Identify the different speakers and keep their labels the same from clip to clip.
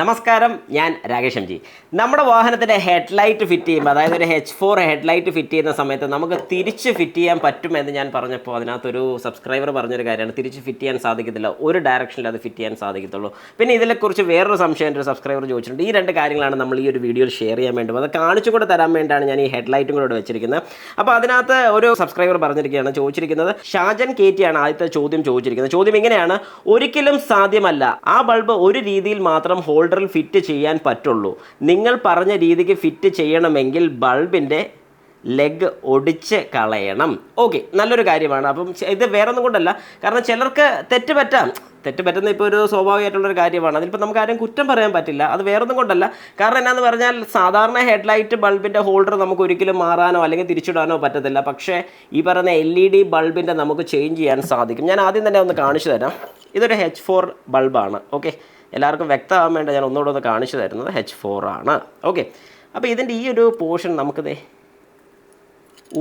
Speaker 1: നമസ്കാരം ഞാൻ Rakesh M G. നമ്മുടെ വാഹനത്തിന്റെ ഹെഡ്ലൈറ്റ് ഫിറ്റ് ചെയ്യുമ്പോൾ അതായത് ഒരു ഹെച്ച് ഫോർ ഹെഡ്ലൈറ്റ് ഫിറ്റ് ചെയ്യുന്ന സമയത്ത് നമുക്ക് തിരിച്ച് ഫിറ്റ് ചെയ്യാൻ പറ്റുമെന്ന് ഞാൻ പറഞ്ഞപ്പോൾ അതിനകത്തൊരു സബ്സ്ക്രൈബർ പറഞ്ഞൊരു കാര്യമാണ്. തിരിച്ച് ഫിറ്റ് ചെയ്യാൻ സാധിക്കത്തില്ല. ഒരു ഡയറക്ഷനിൽ അത് ഫിറ്റ് ചെയ്യാൻ സാധിക്കത്തുള്ളൂ. പിന്നെ ഇതിനെക്കുറിച്ച് വേറൊരു സംശയം എന്റെ ഒരു സബ്സ്ക്രൈബർ ചോദിച്ചിട്ടുണ്ട്. ഈ രണ്ട് കാര്യങ്ങളാണ് നമ്മൾ ഈ ഒരു വീഡിയോയിൽ ഷെയർ ചെയ്യാൻ വേണ്ടി അത് കാണിച്ചു കൂടെ തരാൻ വേണ്ടിയാണ് ഞാൻ ഈ ഹെഡ്ലൈറ്റും കൂടെ വെച്ചിരിക്കുന്നത്. അപ്പോൾ അതിനകത്ത് ഒരു സബ്സ്ക്രൈബർ പറഞ്ഞിരിക്കുകയാണ് ചോദിച്ചിരിക്കുന്നത് ഷാജൻ കെ ടി ആണ് ആദ്യത്തെ ചോദ്യം ചോദിച്ചിരിക്കുന്നത്. ചോദ്യം ഇങ്ങനെയാണ് ഒരിക്കലും സാധ്യമല്ല. ആ ബൾബ് ഒരു രീതിയിൽ മാത്രം ഹോൾഡറിൽ ഫിറ്റ് ചെയ്യാൻ പറ്റുള്ളൂ. നിങ്ങൾ പറഞ്ഞ രീതിക്ക് ഫിറ്റ് ചെയ്യണമെങ്കിൽ ബൾബിന്റെ ലെഗ് ഒടിച്ച് കളയണം. ഓക്കെ നല്ലൊരു കാര്യമാണ്. അപ്പം ഇത് വേറെ ഒന്നും കൊണ്ടല്ല. കാരണം ചിലർക്ക് തെറ്റ് പറ്റാം തെറ്റ് പറ്റുന്ന ഇപ്പോൾ ഒരു സ്വാഭാവികമായിട്ടുള്ളൊരു കാര്യമാണ്. അതിലിപ്പോൾ നമുക്ക് ആരും കുറ്റം പറയാൻ പറ്റില്ല. അത് വേറൊന്നും കൊണ്ടല്ല. കാരണം എന്നാന്ന് പറഞ്ഞാൽ സാധാരണ ഹെഡ്ലൈറ്റ് ബൾബിന്റെ ഹോൾഡർ നമുക്ക് ഒരിക്കലും മാറാനോ അല്ലെങ്കിൽ തിരിച്ചിടാനോ പറ്റത്തില്ല. പക്ഷേ ഈ പറയുന്ന എൽ ഇ ഡി ബൾബിന്റെ നമുക്ക് ചേഞ്ച് ചെയ്യാൻ സാധിക്കും. ഞാൻ ആദ്യം തന്നെ ഒന്ന് കാണിച്ചു തരാം. ഇതൊരു എച്ച് ഫോർ ബൾബാണ്. ഓക്കെ. എല്ലാവർക്കും വ്യക്തമാകാൻ വേണ്ടി ഞാൻ ഒന്നുകൂടെ ഒന്ന് കാണിച്ചു തരുന്നത് എച്ച് ഫോർ ആണ്. ഓക്കെ അപ്പോൾ ഇതിന്റെ ഈ ഒരു പോർഷൻ നമുക്കിതേ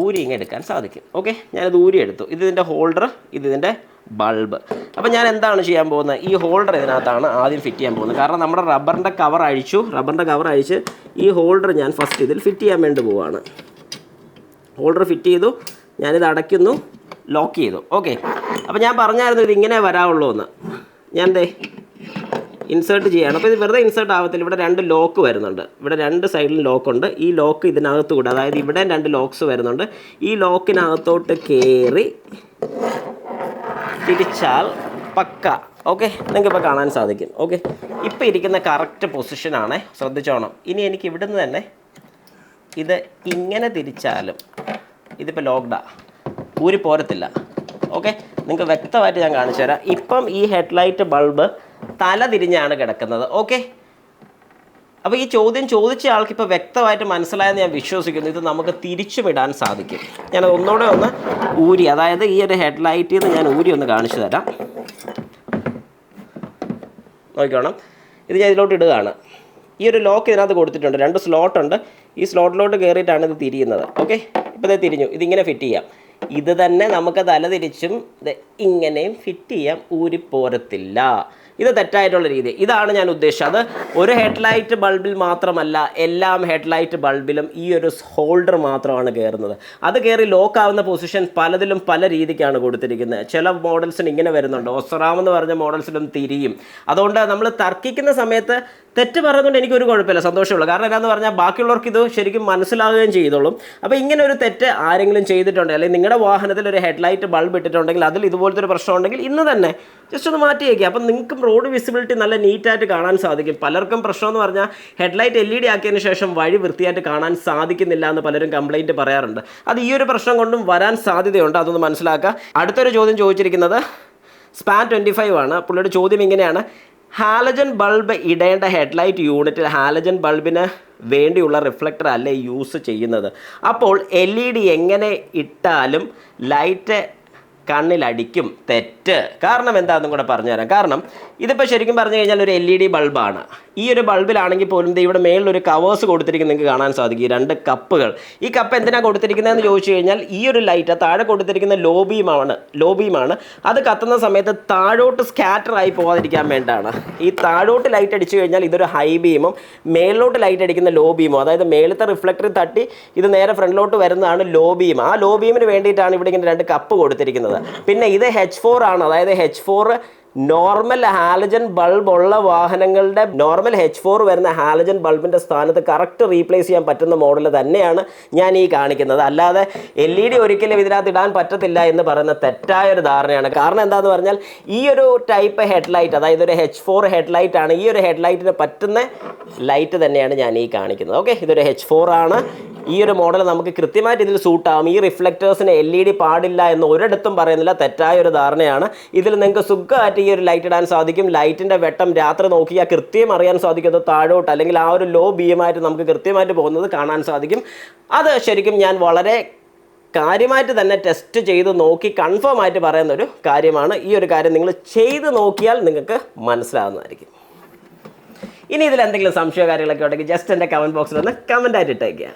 Speaker 1: ഊരി ഇങ്ങനെ എടുക്കാൻ സാധിക്കും. ഓക്കെ ഞാനിത് ഊരി എടുത്തു. ഇത് ഇതിന്റെ ഹോൾഡർ ഇത് ഇതിന്റെ ബൾബ് അപ്പോൾ ഞാൻ എന്താണ് ചെയ്യാൻ പോകുന്നത്? ഈ ഹോൾഡർ ഇതിനകത്താണ് ആദ്യം ഫിറ്റ് ചെയ്യാൻ പോകുന്നത്. കാരണം നമ്മുടെ റബ്ബറിന്റെ കവർ അഴിച്ചു. റബ്ബറിന്റെ കവർ അഴിച്ച് ഈ ഹോൾഡർ ഞാൻ ഫസ്റ്റ് ഇതിൽ ഫിറ്റ് ചെയ്യാൻ വേണ്ടി പോവാണ്. ഹോൾഡർ ഫിറ്റ് ചെയ്തു. ഞാനിത് അടയ്ക്കുന്നു. ലോക്ക് ചെയ്തു. ഓക്കെ അപ്പോൾ ഞാൻ പറഞ്ഞായിരുന്നു ഇത് ഇങ്ങനെ വരാവുള്ളൂ എന്ന് ഞാൻ ദേ ഇൻസേർട്ട് ചെയ്യാണ്. അപ്പോൾ ഇത് വെറുതെ ഇൻസേർട്ട് ആവത്തില്ല. ഇവിടെ രണ്ട് ലോക്ക് വരുന്നുണ്ട്. ഇവിടെ രണ്ട് സൈഡിലും ലോക്കുണ്ട് ഈ ലോക്ക് ഇതിനകത്ത് കൂടെ അതായത് ഇവിടെ രണ്ട് ലോക്സ് വരുന്നുണ്ട്. ഈ ലോക്കിനകത്തോട്ട് കയറി തിരിച്ചാൽ പക്ക. ഓക്കെ? നിങ്ങൾക്ക് ഇപ്പോൾ കാണാൻ സാധിക്കും. ഓക്കെ? ഇപ്പോൾ ഇരിക്കുന്ന കറക്റ്റ് പൊസിഷനാണ് ശ്രദ്ധിച്ചോണം. ഇനി എനിക്ക് ഇവിടുന്ന് തന്നെ ഇത് ഇങ്ങനെ തിരിച്ചാലും ഇതിപ്പോൾ ലോക്ക്ഡാ. ഊരി പോരത്തില്ല. ഓക്കെ? നിങ്ങൾക്ക് വ്യക്തമായിട്ട് ഞാൻ കാണിച്ചു തരാം. ഇപ്പം ഈ ഹെഡ്ലൈറ്റ് ബൾബ് തല തിരിഞ്ഞാണ് കിടക്കുന്നത്. ഓക്കെ അപ്പോൾ ഈ ചോദ്യം ചോദിച്ച ആൾക്ക് ഇപ്പോൾ വ്യക്തമായിട്ട് മനസ്സിലായെന്ന് ഞാൻ വിശ്വസിക്കുന്നു. ഇത് നമുക്ക് തിരിച്ചു ഇടാൻ സാധിക്കും. ഞാൻ ഒന്നുകൂടെ ഒന്ന് ഊരി അതായത് ഈ ഒരു ഹെഡ്ലൈറ്റിൽ നിന്ന് ഞാൻ ഊരി ഒന്ന് കാണിച്ചു തരാം. നോക്കിക്കോണം. ഇത് ഞാൻ ഇതിലോട്ട് ഇടുകയാണ്. ഈ ഒരു ലോക്ക് ഇതിനകത്ത് കൊടുത്തിട്ടുണ്ട്. രണ്ട് സ്ലോട്ടുണ്ട്. ഈ സ്ലോട്ടിലോട്ട് കയറിയിട്ടാണ് ഇത് തിരിയുന്നത്. ഓക്കെ ഇപ്പോൾ ഇത് തിരിഞ്ഞു. ഇതിങ്ങനെ ഫിറ്റ് ചെയ്യാം. ഇത് തന്നെ നമുക്ക് തല തിരിച്ചും ഇങ്ങനെയും ഫിറ്റ് ചെയ്യാം. ഊരിപ്പോരത്തില്ല. ഇത് തെറ്റായിട്ടുള്ള രീതി. ഇതാണ് ഞാൻ ഉദ്ദേശിച്ചത്. ഒരു ഹെഡ്ലൈറ്റ് ബൾബിൽ മാത്രമല്ല എല്ലാം ഹെഡ്ലൈറ്റ് ബൾബിലും ഈ ഒരു ഹോൾഡർ മാത്രമാണ് കയറുന്നത്. അത് കയറി ലോക്ക് ആവുന്ന പൊസിഷൻ പലതിലും പല രീതിക്കാണ് കൊടുത്തിരിക്കുന്നത്. ചില മോഡൽസിന് ഇങ്ങനെ വരുന്നുണ്ട്. ഒസറാം എന്ന് പറഞ്ഞ മോഡൽസിലും തിരിയും. അതുകൊണ്ട് നമ്മൾ തർക്കിക്കുന്ന സമയത്ത് തെറ്റ് പറയുന്നതുകൊണ്ട് എനിക്കൊരു കുഴപ്പമില്ല സന്തോഷമുള്ളൂ. കാരണം എന്താണെന്ന് പറഞ്ഞാൽ ബാക്കിയുള്ളവർക്ക് ഇത് ശരിക്കും മനസ്സിലാവുകയും ചെയ്തോളും. അപ്പോൾ ഇങ്ങനെ ഒരു തെറ്റ് ആരെങ്കിലും ചെയ്തിട്ടുണ്ടെങ്കിൽ അല്ലെങ്കിൽ നിങ്ങളുടെ വാഹനത്തിൽ ഒരു ഹെഡ്ലൈറ്റ് ബൾബ് ഇട്ടിട്ടുണ്ടെങ്കിൽ അതിൽ ഇതുപോലത്തെ ഒരു പ്രശ്നം ഉണ്ടെങ്കിൽ ഇന്ന് തന്നെ ജസ്റ്റ് ഒന്ന് മാറ്റി വയ്ക്കുക അപ്പം നിങ്ങൾക്കും റോഡ് വിസിബിലിറ്റി നല്ല നീറ്റായിട്ട് കാണാൻ സാധിക്കും. പലർക്കും പ്രശ്നം എന്ന് പറഞ്ഞാൽ ഹെഡ്ലൈറ്റ് എൽ ഇ ഡി ആക്കിയതിന് ശേഷം വഴി വൃത്തിയായിട്ട് കാണാൻ സാധിക്കുന്നില്ല എന്ന് പലരും കംപ്ലൈന്റ് പറയാറുണ്ട്. അത് ഈ ഒരു പ്രശ്നം കൊണ്ടും വരാൻ സാധ്യതയുണ്ട് അതൊന്ന് മനസ്സിലാക്കുക. അടുത്തൊരു ചോദ്യം ചോദിച്ചിരിക്കുന്നത് സ്പാൻ ട്വന്റി ഫൈവ് ആണ്. പുള്ളിയുടെ ചോദ്യം ഇങ്ങനെയാണ്. ഹാലജൻ ബൾബ് ഇടേണ്ട ഹെഡ്ലൈറ്റ് യൂണിറ്റിൽ ഹാലജൻ ബൾബിന് വേണ്ടിയുള്ള റിഫ്ലക്ടർ അല്ലേ യൂസ് ചെയ്യുന്നത്? അപ്പോൾ എൽ ഇ ഡി എങ്ങനെ ഇട്ടാലും ലൈറ്റ് കണ്ണിലടിക്കും തെറ്റ്. കാരണം എന്താണെന്നും കൂടെ പറഞ്ഞുതരാം. കാരണം ഇതിപ്പോൾ ശരിക്കും പറഞ്ഞു കഴിഞ്ഞാൽ ഒരു എൽ ഇ ഡി ബൾബാണ്. ഈ ഒരു ബൾബിലാണെങ്കിൽ പോലും ഇവിടെ മേളിൽ ഒരു കവേഴ്സ് കൊടുത്തിരിക്കുന്നത് നിങ്ങൾക്ക് കാണാൻ സാധിക്കും. രണ്ട് കപ്പുകൾ. ഈ കപ്പ് എന്തിനാണ് കൊടുത്തിരിക്കുന്നതെന്ന് ചോദിച്ചു കഴിഞ്ഞാൽ ഈ ഒരു ലൈറ്റ് താഴെ കൊടുത്തിരിക്കുന്ന ലോബിയുമാണ് ലോബിയുമാണ് അത് കത്തുന്ന സമയത്ത് താഴോട്ട് സ്കാറ്റർ ആയി പോകാതിരിക്കാൻ വേണ്ടാണ് ഈ താഴോട്ട് ലൈറ്റ് അടിച്ചു കഴിഞ്ഞാൽ ഇതൊരു ഹൈ ബീമും മേളിലോട്ട് ലൈറ്റ് അടിക്കുന്ന ലോ അതായത് മേളത്തെ റിഫ്ലക്ടറിൽ തട്ടി ഇത് നേരെ ഫ്രണ്ടിലോട്ട് വരുന്നതാണ് ലോ ബീം ആ ലോ ബീമിന് വേണ്ടിയിട്ടാണ് ഇവിടെ ഇങ്ങനെ രണ്ട് കപ്പ് കൊടുത്തിരിക്കുന്നത്. പിന്നെ ഇത് ഹെച്ച് ഫോർ ആണ്. അതായത് H four normal halogen bulb ഉള്ള വാഹനങ്ങളുടെ നോർമൽ എച്ച് ഫോർ വരുന്ന ഹാലജൻ ബൾബിന്റെ സ്ഥാനത്ത് കറക്റ്റ് റീപ്ലേസ് ചെയ്യാൻ പറ്റുന്ന മോഡൽ തന്നെയാണ് ഞാൻ ഈ കാണിക്കുന്നത്. അല്ലാതെ എൽ ഇ ഡി ഒരിക്കലും ഇതിനകത്ത് ഇടാൻ പറ്റത്തില്ല എന്ന് പറയുന്ന തെറ്റായ ഒരു ധാരണയാണ്. കാരണം എന്താണെന്ന് പറഞ്ഞാൽ ഈ ഒരു ടൈപ്പ് ഹെഡ്ലൈറ്റ് അതായത് ഒരു എച്ച് ഫോർ ഹെഡ്ലൈറ്റ് ആണ് ഈ ഒരു ഹെഡ്ലൈറ്റിന് പറ്റുന്ന ലൈറ്റ് തന്നെയാണ് ഞാൻ ഈ കാണിക്കുന്നത്. ഓക്കെ ഇതൊരു എച്ച് ഫോർ ആണ്. ഈ ഒരു മോഡൽ നമുക്ക് കൃത്യമായിട്ട് ഇതിൽ സൂട്ടാവും ഈ റിഫ്ലക്റ്റേഴ്സിന് എൽ ഇ ഡി പാടില്ല എന്ന് ഒരിടത്തും പറയുന്നില്ല. തെറ്റായ ഒരു ധാരണയാണ്. ഇതിൽ നിങ്ങൾക്ക് സുഖമായിട്ട് ഈ ഒരു ലൈറ്റ് ഇടാൻ സാധിക്കും. ലൈറ്റിന്റെ വെട്ടം രാത്രി നോക്കിയാൽ കൃത്യം അറിയാൻ സാധിക്കും അത് താഴോട്ട് അല്ലെങ്കിൽ ആ ഒരു ലോ ബീമായിട്ട് നമുക്ക് കൃത്യമായിട്ട് പോകുന്നത് കാണാൻ സാധിക്കും. അത് ശരിക്കും ഞാൻ വളരെ കാര്യമായിട്ട് തന്നെ ടെസ്റ്റ് ചെയ്ത് നോക്കി കൺഫേം ആയിട്ട് പറയുന്ന ഒരു കാര്യമാണ്. ഈ ഒരു കാര്യം നിങ്ങൾ ചെയ്ത് നോക്കിയാൽ നിങ്ങൾക്ക് മനസ്സിലാവുന്നതായിരിക്കും. ഇനി ഇതിൽ എന്തെങ്കിലും സംശയ കാര്യങ്ങളൊക്കെ ഉണ്ടെങ്കിൽ ജസ്റ്റ് എന്റെ കമന്റ് ബോക്സിൽ ഒന്ന് കമന്റ് ആയിട്ട് ഇട്ടേക്കുക